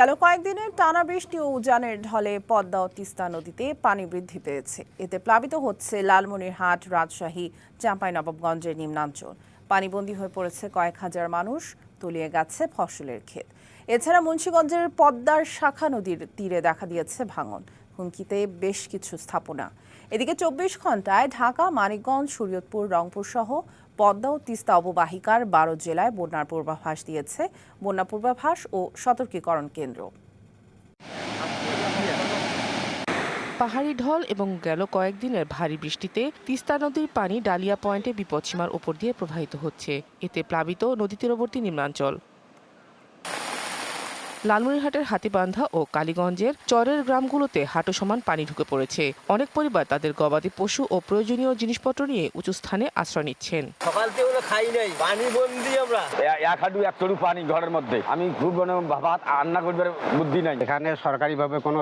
গেল কয়েকদিনের টানা বৃষ্টি ও উজানের ঢলে পদ্মা ও তিস্তা নদীতে পানি বৃদ্ধি পেয়েছে। এতে প্লাবিত হচ্ছে লালমনিরহাট, রাজশাহী, চাঁপাইনবাবগঞ্জের নিম্নাঞ্চল। পানিবন্দী হয়ে পড়েছে কয়েক হাজার মানুষ, তলিয়ে গেছে ফসলের ক্ষেত। এছাড়া মুন্সীগঞ্জের পদ্মার শাখা নদীর তীরে দেখা দিয়েছে ভাঙন। হুমকিতে বেশ কিছু স্থাপনা। এদিকে চব্বিশ ঘন্টায় ঢাকা, মানিকগঞ্জ, শরীয়তপুর, রংপুর সহ পদ্মা ও তিস্তা অববাহিকার বারো জেলায় বন্যার পূর্বাভাস দিয়েছে। বন্যা পূর্বাভাস ও সতর্কীকরণ কেন্দ্র। পাহাড়ি ঢল এবং গেল কয়েকদিনের ভারী বৃষ্টিতে তিস্তা নদীর পানি ডালিয়া পয়েন্টে বিপদসীমার ওপর দিয়ে প্রবাহিত হচ্ছে। এতে প্লাবিত নদী তীরবর্তী নিম্নাঞ্চল। লালমনিরহাটের হাতিবান্ধা ও কালীগঞ্জের চরের গ্রামগুলোতে হাঁটু সমান পানি ঢুকে পড়েছে। অনেক পরিবার তাদের গবাদি পশু ও প্রয়োজনীয় জিনিসপত্র নিয়ে উঁচু স্থানে আশ্রয় নিচ্ছেন। সকাল থেকে খাই নাই পানি বন্দি আমরা। এক হাঁটু এক চড়ু পানি ঘরের মধ্যে। আমি খুব মানে ভাত রান্না করবার বুদ্ধি নাই। এখানে সরকারিভাবে কোনো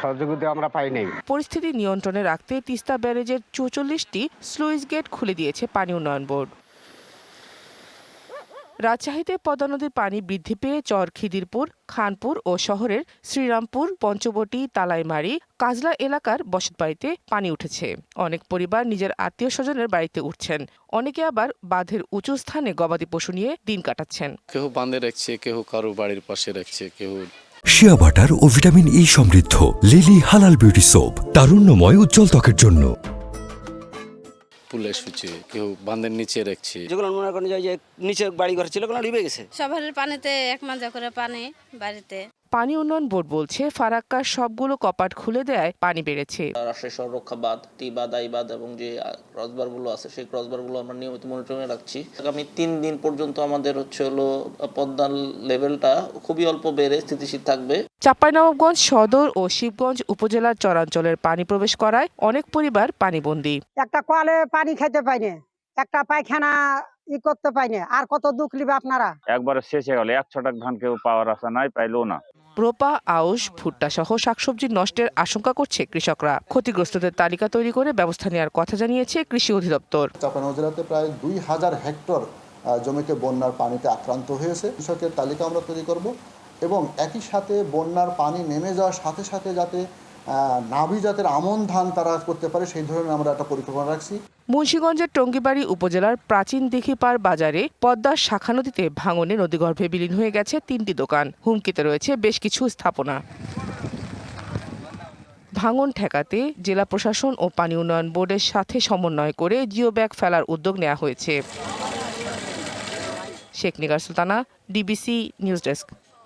সহযোগিতা আমরা পাই নাই। পরিস্থিতি নিয়ন্ত্রণে রাখতে তিস্তা ব্যারেজের চৌচল্লিশটি স্লুইস গেট খুলে দিয়েছে পানি উন্নয়ন বোর্ড। রাজশাহীতে পদ্মা নদীর পানি বৃদ্ধি পেয়ে চর খিদিরপুর খানপুর ও শহরের শ্রীরামপুর পঞ্চবটি তালাইমারি কাজলা এলাকার বসতবাড়িতে পানি উঠেছে। অনেক পরিবার নিজের আত্মীয় স্বজনের বাড়িতে উঠছেন। অনেকে আবার বাঁধের উঁচু স্থানে গবাদি পশু নিয়ে দিন কাটাচ্ছেন। কেউ বাঁধে রাখছে কেউ কারও বাড়ির পাশে রাখছে কেউ শিয়া বাটার ও ভিটামিন ই সমৃদ্ধ লিলি হালাল বিউটি সোপ তারুণ্যময় উজ্জ্বল ত্বকের জন্য। পুলে এসেছে কেউ বাঁধের নিচে রাখছে। যেগুলো মনে করেন যে- যে নিচে বাড়ি ঘর ছিল ওগুলো ডুবে গেছে? সবার পানিতে এক মাঝা করে পানি বাড়িতে। পানি উন্নয়ন বোর্ড বলছে ফারাক্কার সবগুলো কপাট খুলে দেয় পানি বেড়েছে। রাষ্ট্রীয় সড়রক্ষা বাঁধ টি বাঁধ আই বাঁধ এবং যে ক্রসবারগুলো আছে সেই ক্রসবারগুলো আমরা নিয়মিত মনিটরিংয়ে রাখছি। আগামী তিন দিন পর্যন্ত আমাদের হচ্ছে হলো পদ্মার লেভেলটা খুবই অল্প বেড়ে স্থিতিশীল থাকবে। চাঁপাইনবাবগঞ্জ সদর ও শিবগঞ্জ উপজেলার চরাঞ্চলের পানি প্রবেশ করায় অনেক পরিবার পানিবন্দী। একটা কলে পানি খেতে পাইনি একটা পায়খানা ই করতে পাইনি আর কত দুঃখ নিবে আপনারা? একবারে শেষ হয়ে গেল এক ছটাক ধান কেউ পাওয়ার আশা নাই পাইলো না। রোপা, আউশ, ভুট্টা সহ শাকসবজি নষ্টের আশঙ্কা করছে কৃষকরা। ক্ষতিগ্রস্তদের তালিকা তৈরি করে ব্যবস্থা নেওয়ার কথা জানিয়েছে কৃষি অধিদপ্তর। চাপানো জেলাতে প্রায় দুই হাজার হেক্টর জমিতে বন্যার পানিতে আক্রান্ত হয়েছে। কৃষকের তালিকা আমরা তৈরি করব এবং একই সাথে বন্যার পানি নেমে যাওয়ার সাথে সাথে যাতে নাভি জাতের আমন ধান তারা করতে পারে, সেই ধরনের আমরা একটা পরিকল্পনা রাখছি। মুন্সীগঞ্জের টঙ্গিবাড়ি উপজেলার প্রাচীন দিঘিপাড় বাজারে পদ্মার শাখা নদীতে ভাঙনে নদীগর্ভে বিলীন হয়ে গেছে তিনটি দোকান। হুমকিতে রয়েছে বেশ কিছু স্থাপনা। ভাঙন ঠেকাতে জেলা প্রশাসন ও পানি উন্নয়ন বোর্ডের সাথে সমন্বয় করে জিও ব্যাগ ফেলার উদ্যোগ নেওয়া হয়েছে। Sheikh Nigar Sultana, DBC news desk.